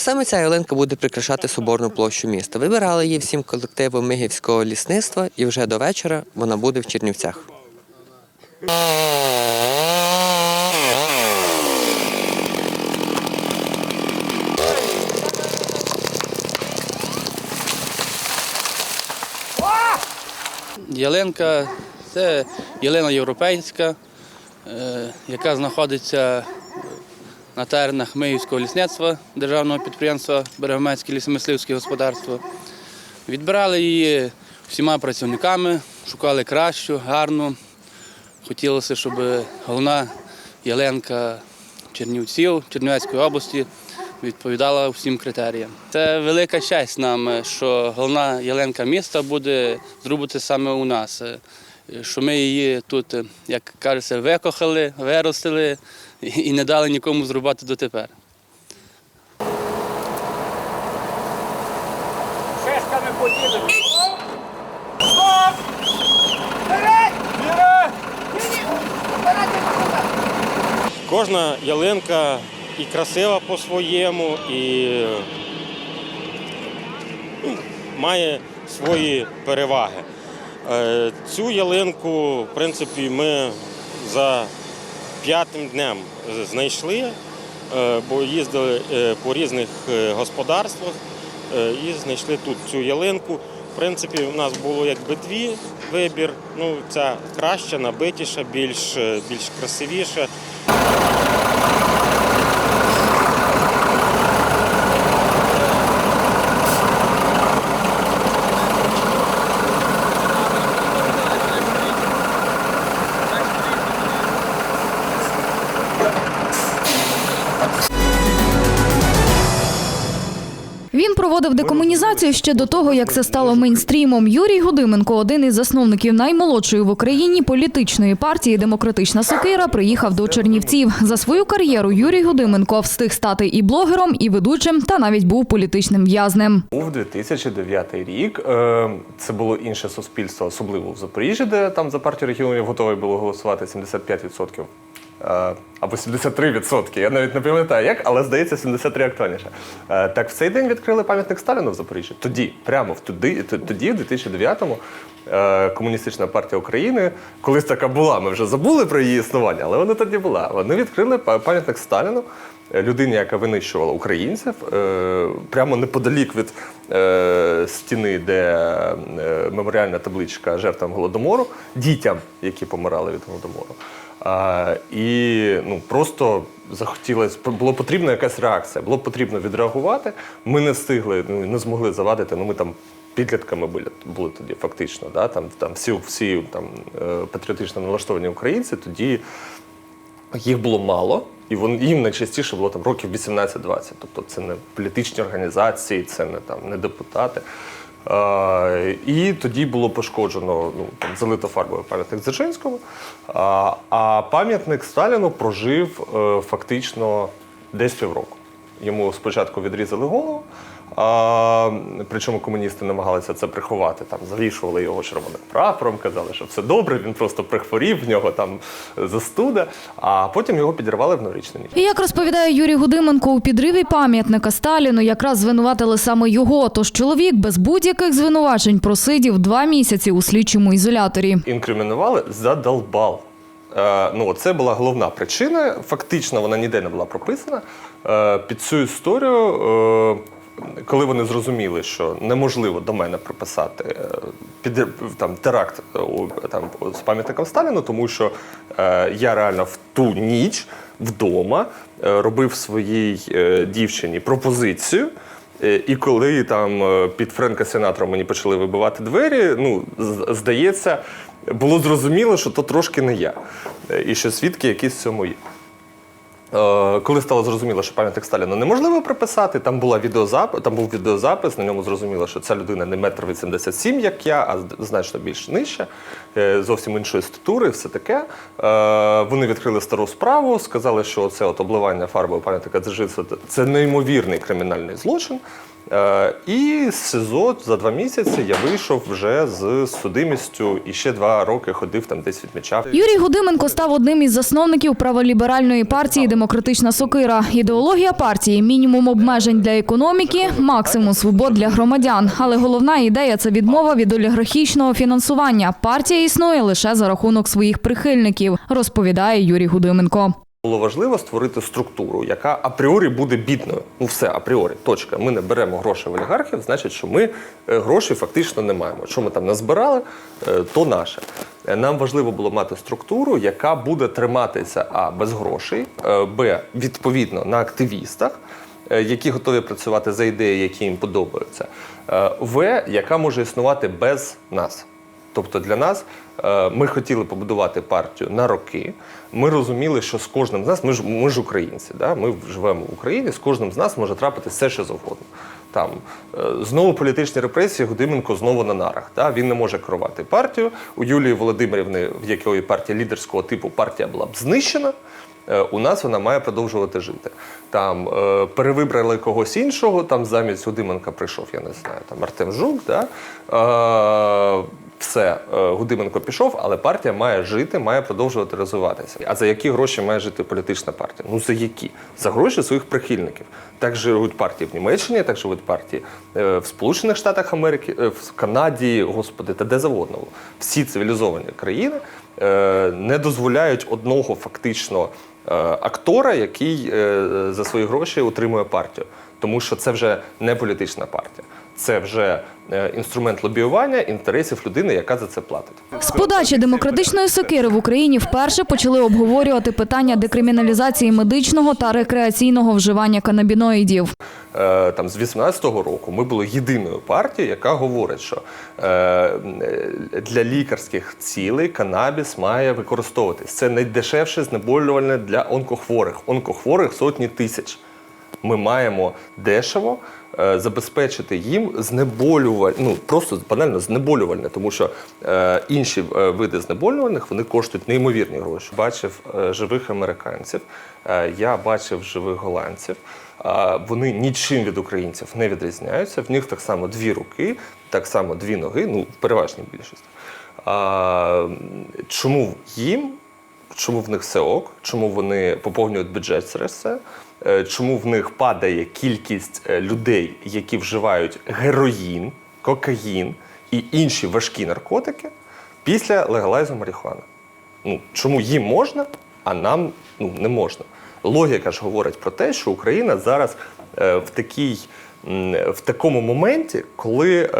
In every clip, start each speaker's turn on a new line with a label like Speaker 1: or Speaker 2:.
Speaker 1: Саме ця ялинка буде прикрашати соборну площу міста. Вибирали її всім колективом Мигівського лісництва, і вже до вечора вона буде в Чернівцях.
Speaker 2: Ялинка це ялина європейська, е, яка знаходиться на теренах Миївського лісництва державного підприємства Берегомецьке лісомисливське господарство. Відбирали її всіма працівниками, шукали кращу, гарну. Хотілося, щоб головна ялинка Чернівців Чернівецької області відповідала всім критеріям. Це велика честь нам, що головна ялинка міста буде зробити саме у нас. Що ми її тут, як кажеться, викохали, виростили і- не дали нікому зрубати дотепер.
Speaker 3: Шишками поділимо. Стоп! Вперед! Вперед!
Speaker 4: Кожна ялинка і красива по-своєму, і ну, має свої переваги. Е, Цю ялинку, в принципі, ми за п'ятим днем знайшли, е, бо їздили е, по різних е, господарствах і знайшли тут цю ялинку. В принципі, у нас було якби дві вибір. Ну, ця краща, набитіша, більш, більш красивіша.
Speaker 5: Декомунізацію ще до того, як це стало мейнстрімом. Юрій Гудименко, один із засновників наймолодшої в Україні політичної партії Демократична Сокира, приїхав до Чернівців. За свою кар'єру Юрій Гудименко встиг стати і блогером, і ведучим, та навіть був політичним в'язнем.
Speaker 6: Був 2009 рік. Е, Це було інше суспільство, особливо в Запоріжжі, де там за партію регіонів готові було голосувати 75%. Е, Або 73%. Я навіть не пам'ятаю як, але здається, 73 актуальніше. Е, Так в цей день відкрили пам'ятник Сталіну в Запоріжжі. Тоді, прямо в туди, тоді, в 2009-му, е, Комуністична партія України, колись така була, ми вже забули про її існування, але вона тоді була. Вони відкрили пам'ятник Сталіну людині, яка винищувала українців, прямо неподалік від стіни, де меморіальна табличка жертвам голодомору, дітям, які помирали від голодомору. А, і ну, просто захотілося, було потрібна якась реакція, було потрібно відреагувати. Ми не встигли, ну, не змогли завадити. Ну, ми там підлітками були, були тоді фактично. Да? Там, там всі, всі там, е, патріотично налаштовані українці, тоді їх було мало, і вон, їм найчастіше було там років 18-20. Тобто це не політичні організації, це не, там, не депутати. І тоді було пошкоджено ну, там, залито фарбою пам'ятник Дзержинському. А, а пам'ятник Сталіну прожив е, фактично десь півроку. Йому спочатку відрізали голову, а, причому комуністи намагалися це приховати. Там завішували його червоним прапором, казали, що все добре, він просто прихворів, в нього там застуда, а потім його підірвали в новорічну ніч.
Speaker 5: І як розповідає Юрій Гудименко, у підриві пам'ятника Сталіну якраз звинуватили саме його. Тож чоловік без будь-яких звинувачень просидів два місяці у слідчому ізоляторі.
Speaker 6: інкримінували задолбал. Е, ну, це була головна причина. Фактично, вона ніде не була прописана. Е, під цю історію, е, коли вони зрозуміли, що неможливо до мене приписати е, під, там, теракт е, у, там, з пам'ятником Сталіну, тому що е, я реально в ту ніч вдома е, робив своїй е, дівчині пропозицію. Е, І коли там під Френка Сенатором мені почали вибивати двері, ну здається, було зрозуміло, що то трошки не я, і що свідки якісь в цьому є. Е, Коли стало зрозуміло, що пам'ятник Сталіна неможливо приписати, там була відеозап... там був відеозапис, на ньому зрозуміло, що ця людина не метр вісімдесят сім, як я, а значно більш нижча, е, зовсім іншої статури, все таке. Е, Вони відкрили стару справу, сказали, що це от обливання фарбою пам'ятника Дзержинського – це неймовірний кримінальний злочин. Е, І з СИЗО за два місяці я вийшов вже з судимістю і ще два роки ходив там десь відмічав.
Speaker 5: Юрій Гудименко став одним із засновників праволіберальної партії демократична сокира. Ідеологія партії мінімум обмежень для економіки, максимум свобод для громадян. Але головна ідея це відмова від олігархічного фінансування. Партія існує лише за рахунок своїх прихильників, розповідає Юрій Гудименко.
Speaker 6: Було важливо створити структуру, яка апріорі буде бідною. Ну все, апріорі, точка. Ми не беремо гроші в олігархів, значить, що ми е, грошей фактично не маємо. Що ми там назбирали, е, то наше. Е, Нам важливо було мати структуру, яка буде триматися а без грошей, б відповідно на активістах. Які готові працювати за ідеї, які їм подобаються, в яка може існувати без нас. Тобто для нас е, ми хотіли побудувати партію на роки. Ми розуміли, що з кожним з нас, ми ж ми ж українці, да? ми живемо в Україні, з кожним з нас може трапити все, що завгодно. Там е, знову політичні репресії, Гудименко знову на нарах. Да? Він не може керувати партію. У Юлії Володимирівни, в якої партія лідерського типу партія була б знищена. Е, У нас вона має продовжувати жити. Там перевибрали когось іншого, там замість Гудименка прийшов, я не знаю, там Артем Жук. Да? Все, е, Гудименко пішов, але партія має жити, має продовжувати розвиватися. А за які гроші має жити політична партія? Ну за які? За гроші своїх прихильників. Так живуть партії в Німеччині, так живуть партії е, в Сполучених Штатах Америки, е, в Канаді, господи, та де завгодно. Всі цивілізовані країни не дозволяють одного фактично актора, який за свої гроші утримує партію. Тому що це вже не політична партія, це вже е, інструмент лобіювання інтересів людини, яка за це платить.
Speaker 5: З подачі демократичної сокири в Україні вперше почали обговорювати питання декриміналізації медичного та рекреаційного вживання канабіноїдів.
Speaker 6: Е, Там з 18-го року ми були єдиною партією, яка говорить, що е, для лікарських цілей канабіс має використовуватись. Це найдешевше знеболювальне для онкохворих. Онкохворих сотні тисяч. Ми маємо дешево е, забезпечити їм знеболювальне, ну просто банально знеболювальне, тому що е, інші е, види знеболювальних вони коштують неймовірні гроші. Бачив е, живих американців, е, я бачив живих голландців. Вони нічим від українців не відрізняються. В них так само дві руки, так само дві ноги, ну в переважній більшості. А, чому їм чому в них все ок, чому вони поповнюють бюджет через це, е, чому в них падає кількість е, людей, які вживають героїн, кокаїн і інші важкі наркотики після легалайзу марихуани. Ну, чому їм можна, а нам ну, не можна? Логіка ж говорить про те, що Україна зараз е, в, такій, в такому моменті, коли е,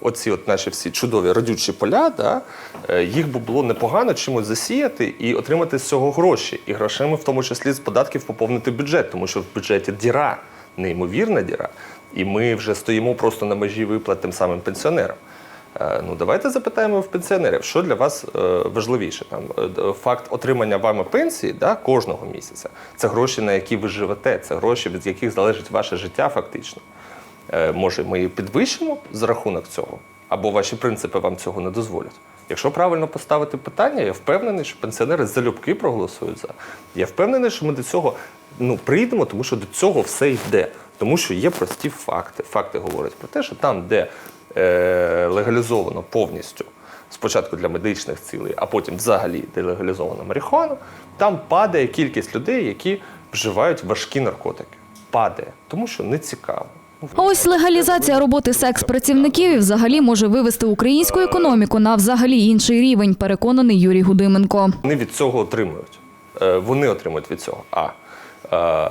Speaker 6: оці от наші всі чудові родючі поля, да, е, їх би було непогано чимось засіяти і отримати з цього гроші. І грошима, в тому числі з податків, поповнити бюджет, тому що в бюджеті діра, неймовірна діра. І ми вже стоїмо просто на межі виплат тим самим пенсіонерам. Е, Ну, давайте запитаємо в пенсіонерів, що для вас е, важливіше? Там факт отримання вами пенсії да, кожного місяця. Це гроші, на які ви живете, це гроші, від яких залежить ваше життя, фактично. Е, може, ми її підвищимо за рахунок цього, або ваші принципи вам цього не дозволять. Якщо правильно поставити питання, я впевнений, що пенсіонери залюбки проголосують за. Я впевнений, що ми до цього ну, прийдемо, тому що до цього все йде. Тому що є прості факти. Факти говорять про те, що там, де е, легалізовано повністю спочатку для медичних цілей, а потім взагалі де легалізована марихуана, там падає кількість людей, які вживають важкі наркотики. Падає, тому що не цікаво.
Speaker 5: Ось легалізація роботи секс-працівників взагалі може вивести українську економіку на взагалі інший рівень, переконаний Юрій Гудименко.
Speaker 6: Вони від цього отримують. Е, Вони отримують від цього. А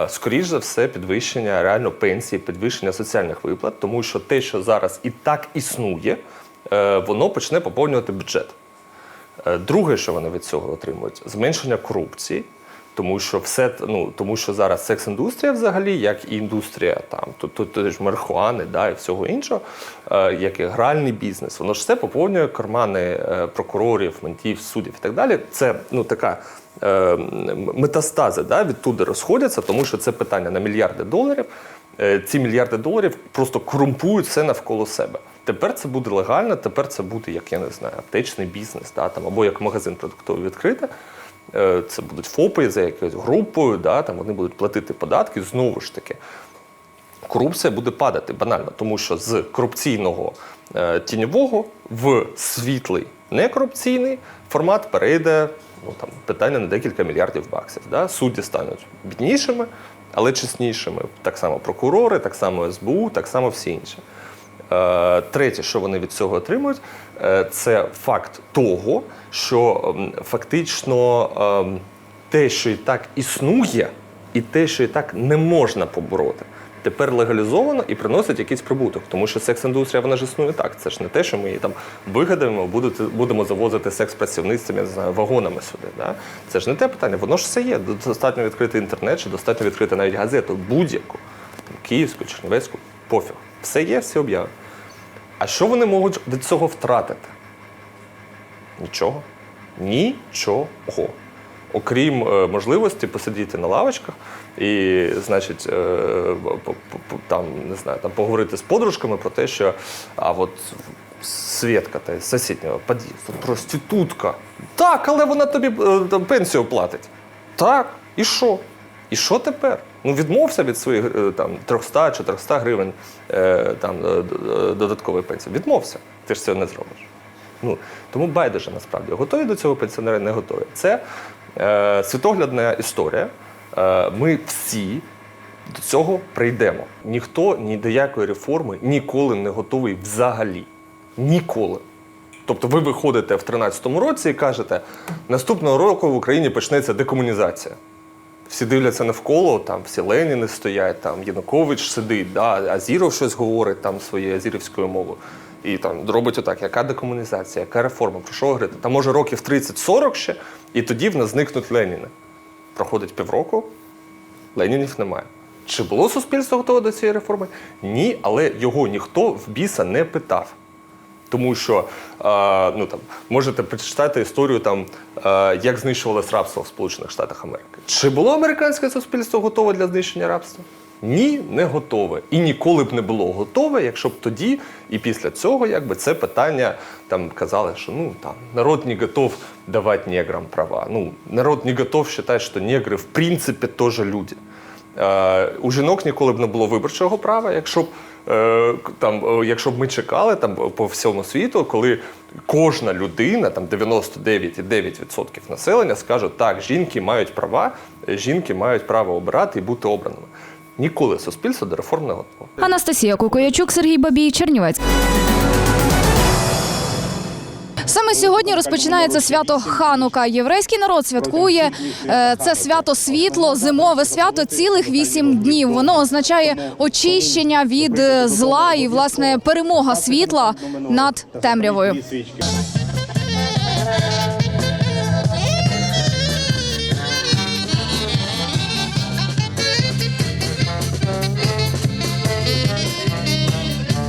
Speaker 6: е, скоріш за все, підвищення реально пенсії, підвищення соціальних виплат, тому що те, що зараз і так існує, е, воно почне поповнювати бюджет. Друге, що вони від цього отримують, зменшення корупції. Тому що все ну тому, що зараз секс-індустрія, взагалі, як і індустрія там, тут тут, тут ж марихуани, да, і всього іншого, е, як і гральний бізнес, воно ж все поповнює кармани е, прокурорів, ментів, суддів і так далі. Це ну така е, метастази, да, відтуди розходяться, тому що це питання на мільярди доларів. Е, ці мільярди доларів просто корумпують все навколо себе. Тепер це буде легально, тепер це буде, як я не знаю, аптечний бізнес, да, там, або як магазин продуктовий відкрити. Е, Це будуть ФОПи за якоюсь групою, да, там вони будуть платити податки. Знову ж таки, корупція буде падати банально, тому що з корупційного е, тіньового в світлий некорупційний формат перейде ну, там, питання на декілька мільярдів баксів. Да? Судді стануть біднішими, але чеснішими. Так само прокурори, так само СБУ, так само всі інші. Е, Третє, що вони від цього отримують, е, це факт того, що фактично ем, те, що і так існує, і те, що і так не можна побороти, тепер легалізовано і приносить якийсь прибуток. Тому що секс-індустрія вона ж існує так. Це ж не те, що ми її там вигадаємо, будемо завозити секс-працівницям, я не вагонами сюди. Да? Це ж не те питання, воно ж все є. Достатньо відкрити інтернет, чи достатньо відкрити навіть газету, будь-яку, київську, чернівецьку, пофіг. Все є, всі об'яви. А що вони можуть від цього втратити? Нічого. Нічого. Окрім е, можливості посидіти на лавочках і, значить, е, там, не знаю, там поговорити з подружками про те, що а от Свєтка та сусіднього під'їзду, проститутка. Так, але вона тобі е, там, пенсію платить. Так, і що? І що тепер? Ну відмовся від своїх е, там 300 чи 300 гривень е, там, е, додаткової пенсії. Відмовся. Ти ж цього не зробиш. Ну, тому байдуже насправді. Готові до цього пенсіонери не готові. Це е, світоглядна історія. Е, ми всі до цього прийдемо. Ніхто ні до якої реформи ніколи не готовий взагалі. Ніколи. Тобто ви виходите в 13-му році і кажете, наступного року в Україні почнеться декомунізація. Всі дивляться навколо, там всі Леніни стоять, там Янукович сидить, да, Азіров щось говорить там своєю азірівською мовою. І там робить отак, яка декомунізація, яка реформа, про що говорити? Та може років 30-40 ще, і тоді в нас зникнуть Леніни. Проходить півроку, Ленінів немає. Чи було суспільство готове до цієї реформи? Ні, але його ніхто в біса не питав. Тому що е, ну, там, можете почитати історію, там, е, як знищувалось рабство в Сполучених Штатах Америки. Чи було американське суспільство готове для знищення рабства? Ні, не готове. І ніколи б не було готове, якщо б тоді і після цього якби, це питання там казали, що ну, там, народ не готов давати неграм права. Ну, народ не готов вважати, що негри в принципі теж люди. Е, у жінок ніколи б не було виборчого права, якщо б там, е, якщо б ми чекали там по всьому світу, коли кожна людина, там 99,9% населення, скаже, так, жінки мають права, е, жінки мають право обирати і бути обраними. Ніколи суспільство до реформ не готово.
Speaker 5: Анастасія Кукоячук, Сергій Бабій, Чернівець. Саме сьогодні розпочинається свято Ханука. Єврейський народ святкує е, це свято світло, зимове свято цілих вісім днів. Воно означає очищення від е, зла і власне перемога світла над темрявою.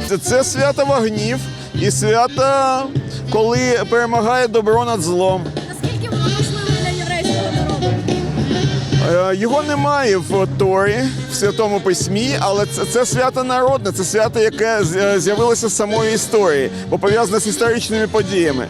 Speaker 7: Це- Це свято вогнів і свято, коли перемагає добро над злом.
Speaker 5: Наскільки воно важливе для єврейського народу?
Speaker 7: Е, Його немає в Торі, в Святому Письмі, але це, це свято народне, це свято, яке е, з'явилося з самої історії, бо пов'язане з історичними подіями.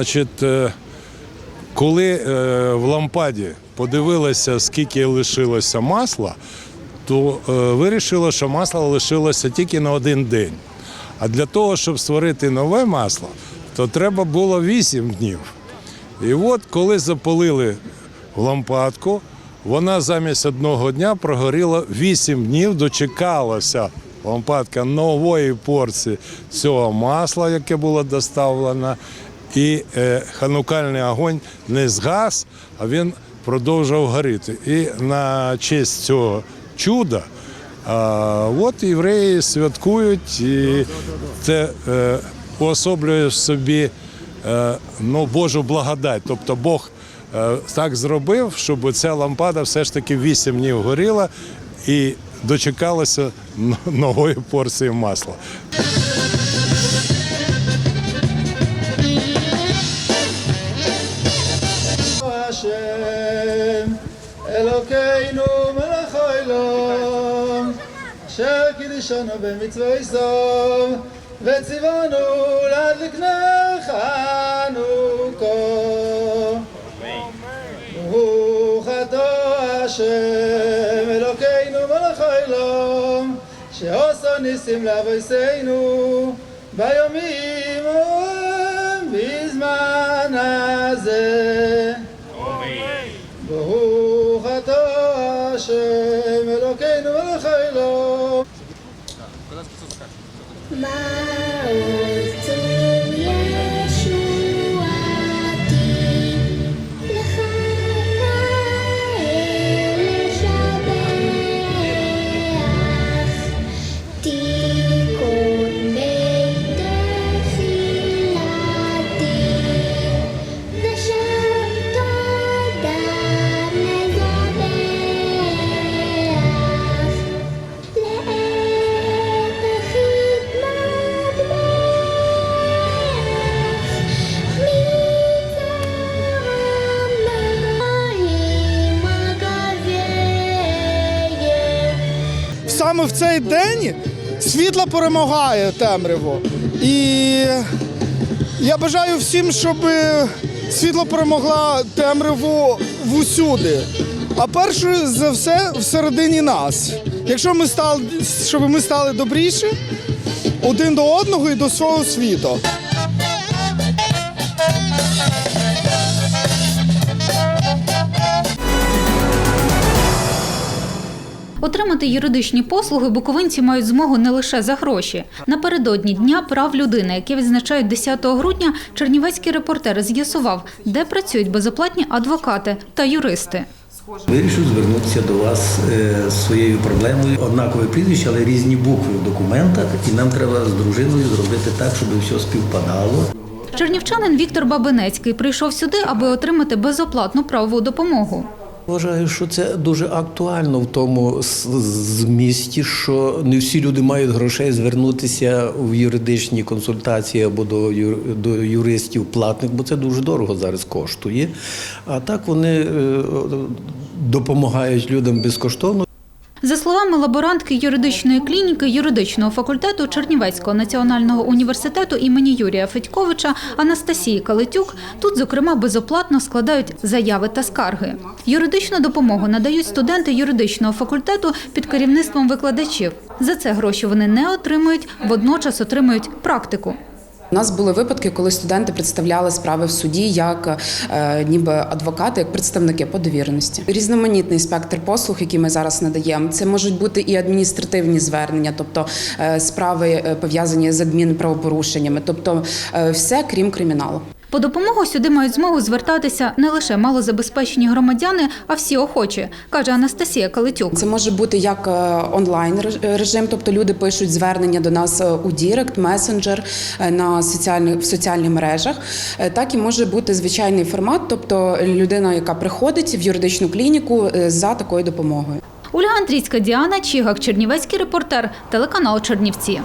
Speaker 8: Значить, е, коли е, в лампаді подивилися, скільки лишилося масла, то е, вирішили, що масло лишилося тільки на один день. А для того, щоб створити нове масло, то треба було 8 днів. І от коли запалили лампадку, вона замість одного дня прогоріла 8 днів, дочекалася лампадка нової порції цього масла, яке було доставлено. І е, ханукальний огонь не згас, а він продовжував горіти. І на честь цього чуда а, от євреї святкують, і це е, уособлює в собі е, ну, Божу благодать. Тобто Бог е, так зробив, щоб ця лампада все ж таки 8 днів горіла і дочекалася нової порції масла.
Speaker 9: ראשונו במצווה יסוב, וציוונו להדליק נר חנוכו. ברוך אתה השם אלוקינו מלך העולם,
Speaker 10: שעושו ניסים לאבויסינו, ביומים ובזמן הזה.
Speaker 9: Саме в цей день світло перемагає темряву. І я бажаю всім, щоб світло перемогла темряву всюди. А перше за все всередині нас. Якщо ми стали, щоб ми стали добріші один до одного і до свого світу.
Speaker 11: Отримати юридичні послуги буковинці мають змогу не лише за гроші. Напередодні Дня прав людини, яке відзначають 10 грудня, чернівецький репортер з'ясував, де працюють безоплатні адвокати та юристи.
Speaker 12: Вирішив звернутися до вас е, з своєю проблемою. Однакове прізвище, але різні букви в документах, і нам треба з дружиною зробити так, щоб все співпадало.
Speaker 11: Чернівчанин Віктор Бабинецький прийшов сюди, аби отримати безоплатну правову допомогу.
Speaker 12: Вважаю, що це дуже актуально в тому змісті, що не всі люди мають грошей звернутися в юридичні консультації або до, юр до юристів платних, бо це дуже дорого зараз коштує. А так вони е, допомагають людям безкоштовно.
Speaker 11: За словами лаборантки юридичної клініки юридичного факультету Чернівецького національного університету імені Юрія Федьковича Анастасії Калитюк, тут, зокрема, безоплатно складають заяви та скарги. Юридичну допомогу надають студенти юридичного факультету під керівництвом викладачів. За це гроші вони не отримують, водночас отримують практику.
Speaker 13: У нас були випадки, коли студенти представляли справи в суді як е, ніби адвокати, як представники по довіреності. Різноманітний спектр послуг, які ми зараз надаємо. Це можуть бути і адміністративні звернення, тобто е, справи е, пов'язані з адмінправопорушеннями, тобто все крім криміналу.
Speaker 11: По допомогу сюди мають змогу звертатися не лише малозабезпечені громадяни, а всі охочі, каже Анастасія Калитюк.
Speaker 13: Це може бути як е, онлайн реж- режим, тобто люди пишуть звернення до нас е, у Дірект, месенджер е, на соціальних в соціальних мережах. Так і може бути звичайний формат, тобто людина, яка приходить в юридичну клініку за такою допомогою.
Speaker 11: Ольга Андрійська, Діана Чігак, Чернівецький репортер, телеканал Чернівці.